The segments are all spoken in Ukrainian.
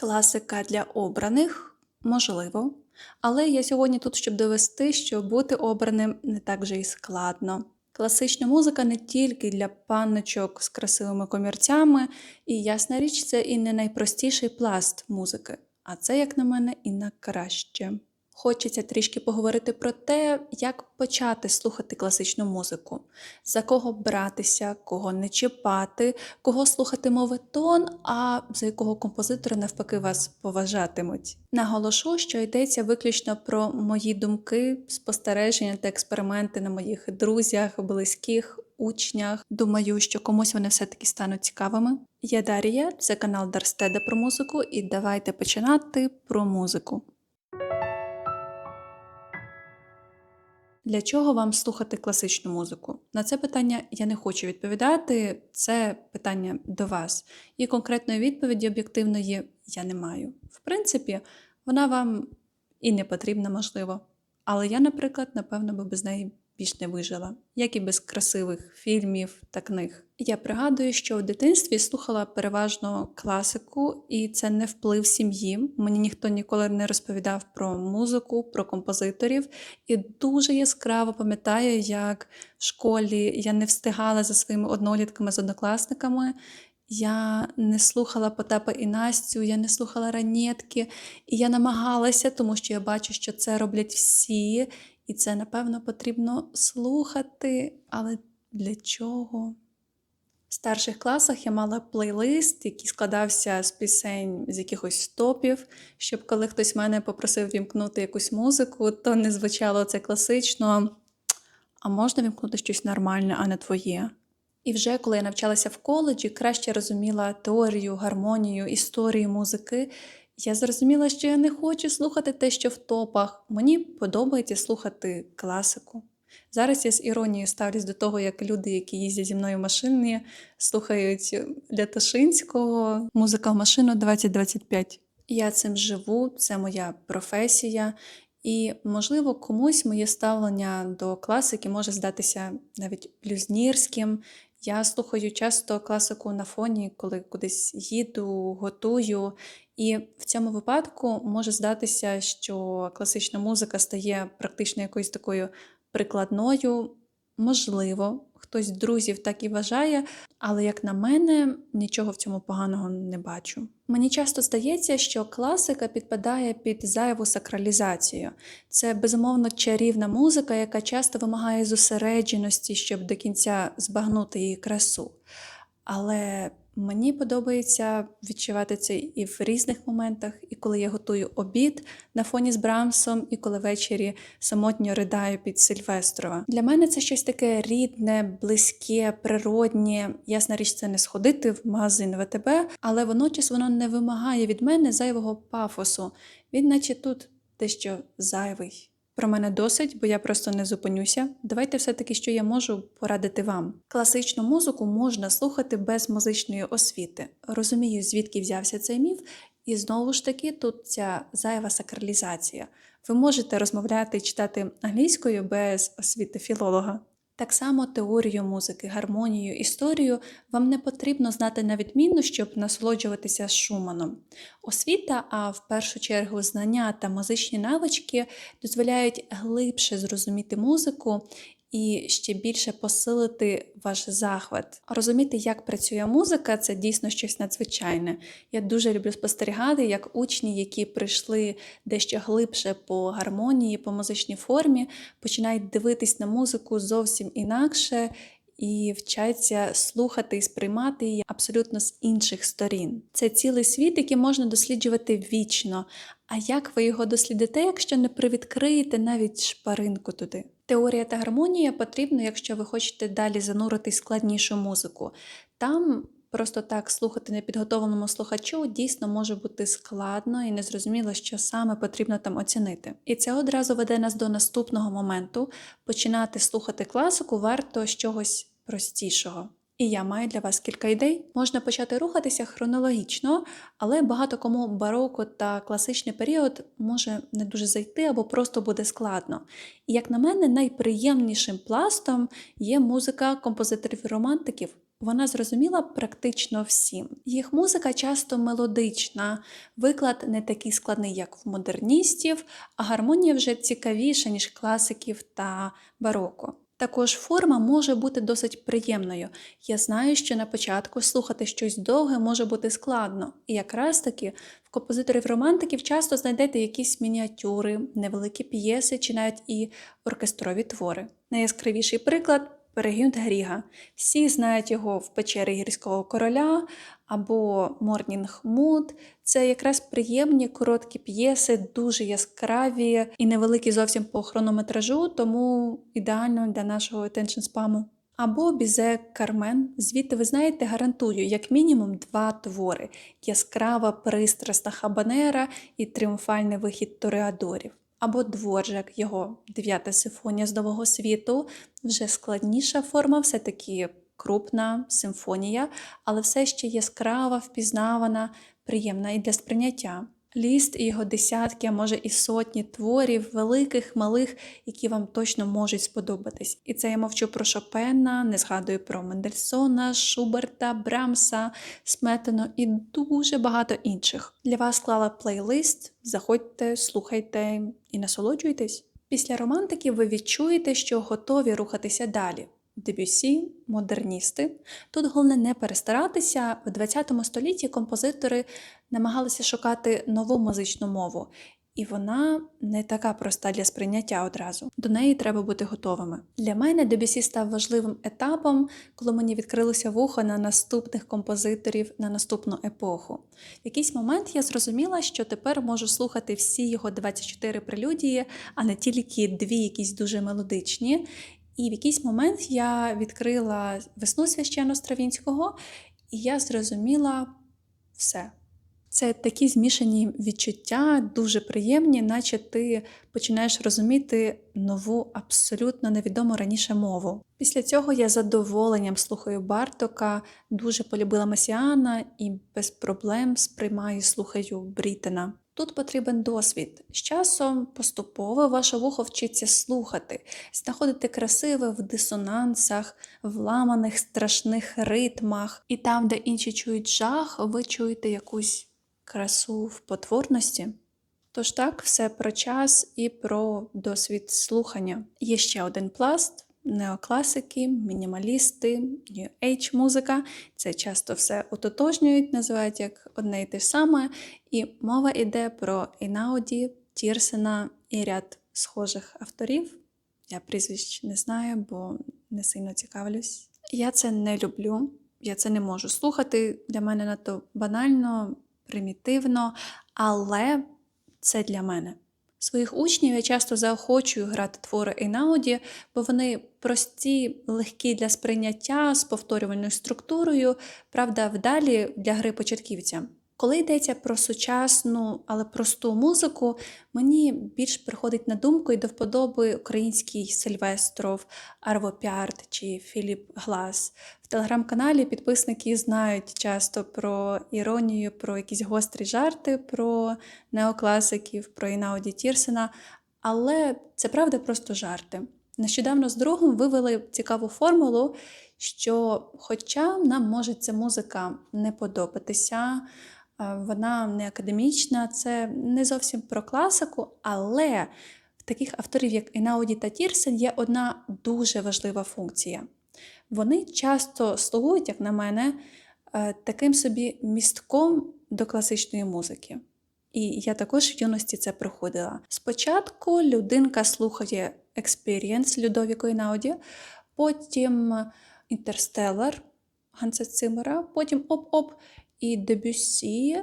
Класика для обраних можливо. Але я сьогодні тут, щоб довести, що бути обраним не так же і складно. Класична музика не тільки для панночок з красивими комірцями, і ясна річ, це і не найпростіший пласт музики, а це, як на мене, і на краще. Хочеться трішки поговорити про те, як почати слухати класичну музику, за кого братися, кого не чіпати, кого слухати моветон, а за якого композитора навпаки вас поважатимуть. Наголошу, що йдеться виключно про мої думки, спостереження та експерименти на моїх друзях, близьких, учнях. Думаю, що комусь вони все-таки стануть цікавими. Я Дарія, це канал Дарстеда про музику, і давайте починати про музику. Для чого вам слухати класичну музику? На це питання я не хочу відповідати. Це питання до вас. І конкретної відповіді об'єктивної я не маю. В принципі, вона вам і не потрібна, можливо. Але я, наприклад, напевно, би без неї більш не вижила, як і без красивих фільмів та книг. Я пригадую, що в дитинстві слухала переважно класику, і це не вплив сім'ї. Мені ніхто ніколи не розповідав про музику, про композиторів. І дуже яскраво пам'ятаю, як в школі я не встигала за своїми однолітками з однокласниками. Я не слухала Потапа і Настю, я не слухала ранетки, і я намагалася, тому що я бачу, що це роблять всі, і це, напевно, потрібно слухати. Але для чого? В старших класах я мала плейлист, який складався з пісень з якихось топів, щоб коли хтось мене попросив вімкнути якусь музику, то не звучало це класично, а можна вімкнути щось нормальне, а не твоє. І вже коли я навчалася в коледжі, краще розуміла теорію, гармонію, історію музики. Я зрозуміла, що я не хочу слухати те, що в топах. Мені подобається слухати класику. Зараз я з іронією ставлюсь до того, як люди, які їздять зі мною в машині, слухають Лятошинського, музика в машину 2025. Я цим живу, це моя професія, і, можливо, комусь моє ставлення до класики може здатися навіть блюзнірським. Я слухаю часто класику на фоні, коли кудись їду, готую. І в цьому випадку може здатися, що класична музика стає практично якоюсь такою прикладною. Можливо, хтось з друзів так і вважає, але, як на мене, нічого в цьому поганого не бачу. Мені часто здається, що класика підпадає під зайву сакралізацію. Це безумовно чарівна музика, яка часто вимагає зосередженості, щоб до кінця збагнути її красу. Але Мені подобається відчувати це і в різних моментах, і коли я готую обід на фоні з Брамсом, і коли ввечері самотньо ридаю під Сильвестрова. Для мене це щось таке рідне, близьке, природнє. Ясна річ, це не сходити в магазин ВТБ, але водночас воно не вимагає від мене зайвого пафосу. Він, наче тут дещо зайвий. Про мене досить, бо я просто не зупинюся. Давайте все-таки, що я можу порадити вам. Класичну музику можна слухати без музичної освіти. Розумію, звідки взявся цей міф, і знову ж таки, тут ця зайва сакралізація. Ви можете розмовляти і читати англійською без освіти філолога. Так само теорію музики, гармонію, історію вам не потрібно знати на відмінно, щоб насолоджуватися Шуманом. Освіта, а в першу чергу знання та музичні навички дозволяють глибше зрозуміти музику і ще більше посилити ваш захват. Розуміти, як працює музика, це дійсно щось надзвичайне. Я дуже люблю спостерігати, як учні, які прийшли дещо глибше по гармонії, по музичній формі, починають дивитись на музику зовсім інакше. І вчаться слухати і сприймати її абсолютно з інших сторін. Це цілий світ, який можна досліджувати вічно. А як ви його дослідите, якщо не привідкриєте навіть шпаринку туди? Теорія та гармонія потрібна, якщо ви хочете далі занурити складнішу музику. Там просто так слухати непідготовленому слухачу дійсно може бути складно і незрозуміло, що саме потрібно там оцінити. І це одразу веде нас до наступного моменту. Починати слухати класику варто з чогось простішого. І я маю для вас кілька ідей. Можна почати рухатися хронологічно, але багато кому бароко та класичний період може не дуже зайти або просто буде складно. І як на мене, найприємнішим пластом є музика композиторів-романтиків. Вона зрозуміла практично всім. Їх музика часто мелодична, виклад не такий складний, як в модерністів, а гармонія вже цікавіша, ніж класиків та бароко. Також форма може бути досить приємною. Я знаю, що на початку слухати щось довге може бути складно, і якраз таки в композиторів-романтиків часто знайдете якісь мініатюри, невеликі п'єси чи навіть і оркестрові твори. Найяскравіший приклад Перегюнт Гріга. Всі знають його в печері гірського короля або Морнінг Муд. Це якраз приємні короткі п'єси, дуже яскраві і невеликі зовсім по хронометражу, тому ідеально для нашого attention спаму. Або Бізе Кармен. Звідти ви знаєте, гарантую, як мінімум два твори: яскрава пристрасна хабанера і тріумфальний вихід тореадорів. Або Дворжак, його дев'ята симфонія з нового світу, вже складніша форма, все-таки крупна симфонія, але все ще яскрава, впізнавана, приємна і для сприйняття. Ліст і його десятки, а може і сотні творів, великих, малих, які вам точно можуть сподобатись. І це я мовчу про Шопена, не згадую про Мендельсона, Шуберта, Брамса, Сметану і дуже багато інших. Для вас склала плейлист. Заходьте, слухайте і насолоджуйтесь. Після романтики ви відчуєте, що готові рухатися далі. Дебюсі, модерністи. Тут головне не перестаратися. В ХХ столітті композитори намагалися шукати нову музичну мову, і вона не така проста для сприйняття одразу. До неї треба бути готовими. Для мене Дебюсі став важливим етапом, коли мені відкрилося вухо на наступних композиторів на наступну епоху. В якийсь момент я зрозуміла, що тепер можу слухати всі його 24 прелюдії, а не тільки дві якісь дуже мелодичні. І в якийсь момент я відкрила весну священно Стравінського, і я зрозуміла все. Це такі змішані відчуття, дуже приємні, наче ти починаєш розуміти нову, абсолютно невідому раніше мову. Після цього я задоволенням слухаю Бартока, дуже полюбила Месіана і без проблем сприймаю, слухаю Брітена. Тут потрібен досвід. З часом поступово ваше вухо вчиться слухати, знаходити красиве в дисонансах, в ламаних страшних ритмах, і там, де інші чують жах, ви чуєте якусь красу в потворності. Тож так, все про час і про досвід слухання. Є ще один пласт. Неокласики, мінімалісти, New Age музика. Це часто все ототожнюють, називають як одне і те саме. І мова йде про Інауді, Тірсена і ряд схожих авторів. Я прізвищ не знаю, бо не сильно цікавлюсь. Я це не люблю, я це не можу слухати. Для мене надто банально, примітивно, але це для мене. Своїх учнів я часто заохочую грати твори Ейнауді, бо вони прості, легкі для сприйняття з повторювальною структурою, правда, вдалі для гри початківця. Коли йдеться про сучасну, але просту музику, мені більш приходить на думку і до вподоби український Сильвестров, Арво Піарт чи Філіп Глас. В телеграм-каналі підписники знають часто про іронію, про якісь гострі жарти, про неокласиків, про Інауді Тірсена, але це правда просто жарти. Нещодавно з другом вивели цікаву формулу, що, хоча нам може ця музика не подобатися, вона не академічна, це не зовсім про класику, але в таких авторів, як Інауді та Тірсен, є одна дуже важлива функція. Вони часто слугують, як на мене, е, таким собі містком до класичної музики. І я також в юності це проходила. Спочатку людинка слухає Experience Людовіко Інауді, потім Інтерстеллар Ганса Цимера, потім оп-оп і Дебюсі,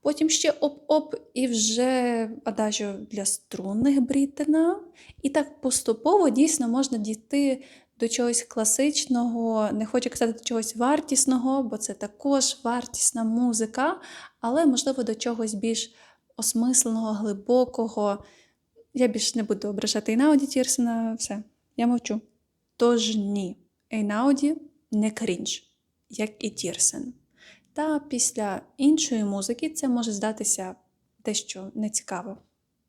потім ще оп-оп, і вже адажіо для струнних Брітена. І так поступово дійсно можна дійти до чогось класичного, не хочу казати до чогось вартісного, бо це також вартісна музика, але, можливо, до чогось більш осмисленого, глибокого. Я більше не буду ображати Ейнауді Тірсена, все, я мовчу. Тож ні, Ейнауді не крінж, як і Тірсен. Та після іншої музики це може здатися дещо нецікаво.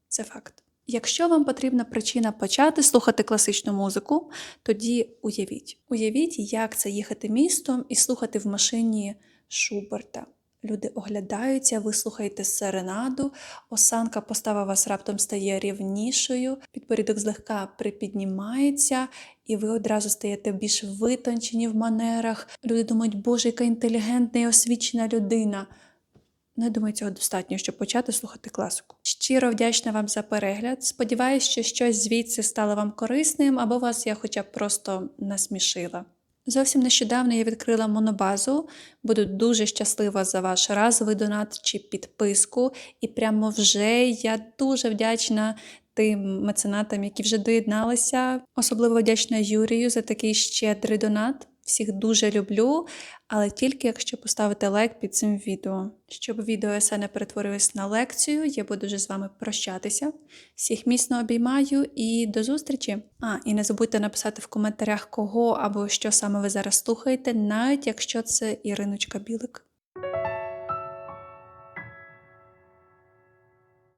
Це факт. Якщо вам потрібна причина почати слухати класичну музику, тоді уявіть. Уявіть, як це їхати містом і слухати в машині Шуберта. Люди оглядаються, ви слухаєте серенаду, осанка постави вас раптом стає рівнішою, підборідок злегка припіднімається, і ви одразу стаєте більш витончені в манерах. Люди думають, боже, яка інтелігентна і освічена людина. Я думаю, цього достатньо, щоб почати слухати класику. Щиро вдячна вам за перегляд. Сподіваюсь, що щось звідси стало вам корисним, або вас я хоча б просто насмішила. Зовсім нещодавно я відкрила монобазу. Буду дуже щаслива за ваш разовий донат чи підписку. І прямо вже я дуже вдячна тим меценатам, які вже доєдналися. Особливо вдячна Юрію за такий щедрий донат. Всіх дуже люблю, але тільки якщо поставите лайк під цим відео. Щоб відео есе не перетворилось на лекцію, я буду вже з вами прощатися. Всіх міцно обіймаю і до зустрічі! А, і не забудьте написати в коментарях, кого або що саме ви зараз слухаєте, навіть якщо це Іриночка Білик.